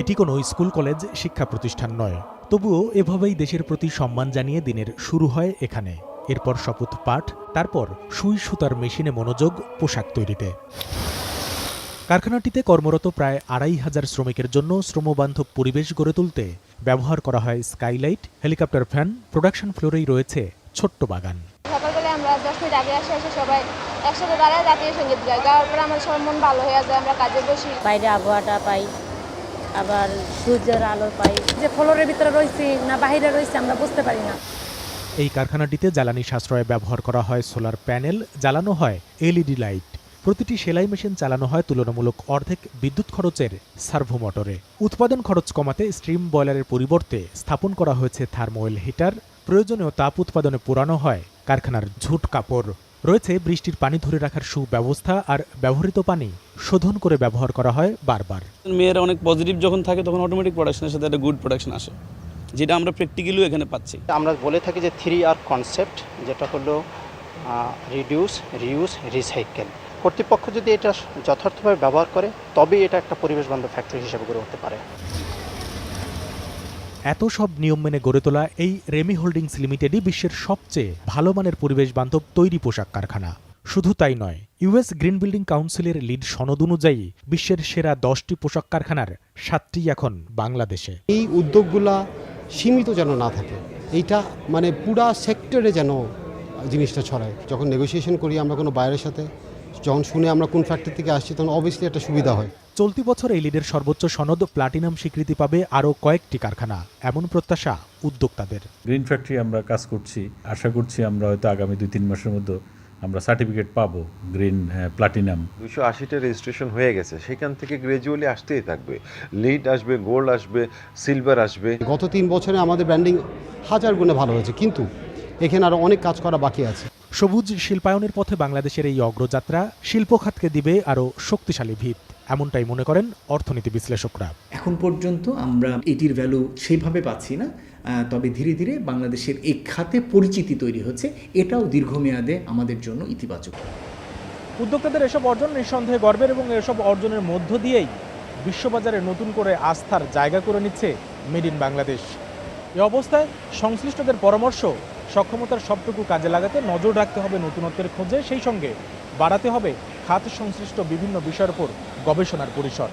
এটি কোনো school college শিক্ষা প্রতিষ্ঠান নয়। তবুও এভাবেই দেশের প্রতি সম্মান জানিয়ে দিনের শুরু হয় এখানে। এরপর শপথ পাঠ তারপর সুই সুতার মেশিনে মনোযোগ পোশাক তৈরিতে। কারখানাটিতে কর্মরত প্রায় আড়াই হাজার শ্রমিকের জন্য শ্রমবান্ধব পরিবেশ গড়ে তুলতে ব্যবহার করা হয় স্কাইলাইট হেলিকপ্টার ফ্যান প্রোডাকশন ফ্লোরেই রয়েছে ছোট্ট বাগান। সকালবেলা আমরা দশ মিনিট আগে আসে এসে সবাই একসাথে দাঁড়ায় জাতীয় সংগীত গাই গাওয়ার পরে আমার সব মন ভালো হয়ে যায় আমরা কাজে বসি। বাইরে আবহাওয়াটা পাই। আবার সূর্যের আলো পাই, যে ফ্লোরের ভিতরে রয়েছি না বাইরে রয়েছি আমরা বুঝতে পারি না। এই কারখানাটিতে জ্বালানি সাশ্রয়ে ব্যবহার করা হয় সোলার প্যানেল, জ্বালানো হয় এলইডি লাইট। প্রতিটি সেলাই মেশিন চালানো হয় তুলনামূলক অর্ধেক বিদ্যুৎ খরচের সার্ভো মোটরে উৎপাদন খরচ কমাতে স্ট্রিম বয়লারের পরিবর্তে স্থাপন করা হয়েছে থার্মোয়েল হিটার। প্রয়োজনীয় তাপ উৎপাদনে পোড়ানো হয় কারখানার ঝুট কাপড়। রয়েছে বৃষ্টির পানি ধরে রাখার সুব্যবস্থা আর ব্যবহৃত পানি শোধন করে ব্যবহার করা হয় বারবার। মেয়েরা অনেক পজিটিভ যখন থাকে তখন অটোমেটিক প্রোডাকশনের সাথে একটা গুড প্রোডাকশন আসে যেটা আমরা প্র্যাকটিক্যালিও এখানে পাচ্ছি। আমরা বলে থাকি যে থ্রি আর কনসেপ্ট যেটা হলো রিডিউস রিউজ রিসাইকেল কর্তৃপক্ষ যদি এটা যথার্থভাবে ব্যবহার করে তবেই এটা একটা পরিবেশ বান্ধব ফ্যাক্টরি হিসেবে গড়ে উঠতে পারে। এত সব নিয়ম মেনে গড়ে তোলা এই রেমি হোল্ডিংস লিমিটেডই বিশ্বের সবচেয়ে ভালো মানের পরিবেশ বান্ধব তৈরি পোশাক কারখানা। শুধু তাই নয় ইউএস গ্রিন বিল্ডিং কাউন্সিলের লিড সনদ অনুযায়ী বিশ্বের সেরা দশটি পোশাক কারখানার সাতটি এখন বাংলাদেশে। এই উদ্যোগগুলা সীমিত যেন না থাকে, এইটা মানে পুরা সেক্টরে যেন জিনিসটা ছড়ায়। যখন নেগোসিয়েশন করি আমরা কোনো বাইরের সাথে, যখন শুনে আমরা কোন ফ্যাক্টরি থেকে আসছি, তখন অবভিয়াসলি একটা সুবিধা হয়। চলতি বছর এই লিডের সর্বোচ্চ সনদ প্লাটিনাম স্বীকৃতি পাবে আরও কয়েকটি কারখানা এমন প্রত্যাশা উদ্যোক্তাদের। গ্রিন ফ্যাক্টরি আমরা কাজ করছি আশা করছি আমরা হয়তো আগামী দুই তিন মাসের মধ্যে আমরা সার্টিফিকেট পাবো গ্রিন প্লাটিনাম। দুশো আশিটা রেজিস্ট্রেশন হয়ে গেছে সেখান থেকে গ্রাজুয়ালি আসতেই থাকবে। লিড আসবে গোল্ড আসবে সিলভার আসবে। গত তিন বছরে আমাদের ব্র্যান্ডিং হাজার গুণে ভালো হয়েছে কিন্তু এখানে আরও অনেক কাজ করা বাকি আছে। সবুজ শিল্পায়নের পথে বাংলাদেশের এই অগ্রযাত্রা শিল্প খাতকে দিবে আরও শক্তিশালী ভিত। এমনটাই মনে করেন অর্থনীতি বিশ্লেষকরা। এখন পর্যন্ত আমরা এটির ভ্যালু সেইভাবে পাচ্ছি না। তবে ধীরে ধীরে বাংলাদেশের এই খাতে পরিচিতি তৈরি হচ্ছে। এটাও দীর্ঘমেয়াদে আমাদের জন্য ইতিবাচক। উদ্যোক্তাদের এসব অর্জন নিঃসন্দেহে গর্বের এবং এসব অর্জনের মধ্য দিয়েই বিশ্ববাজারে নতুন করে আস্থার জায়গা করে নিচ্ছে মেড ইন বাংলাদেশ। এ অবস্থায় সংশ্লিষ্টদের পরামর্শ সক্ষমতার সবটুকু কাজে লাগাতে নজর রাখতে হবে নতুনত্বের খোঁজে। সেই সঙ্গে বাড়াতে হবে খাত সংশ্লিষ্ট বিভিন্ন বিষয়ের উপর গবেষণার পরিসর।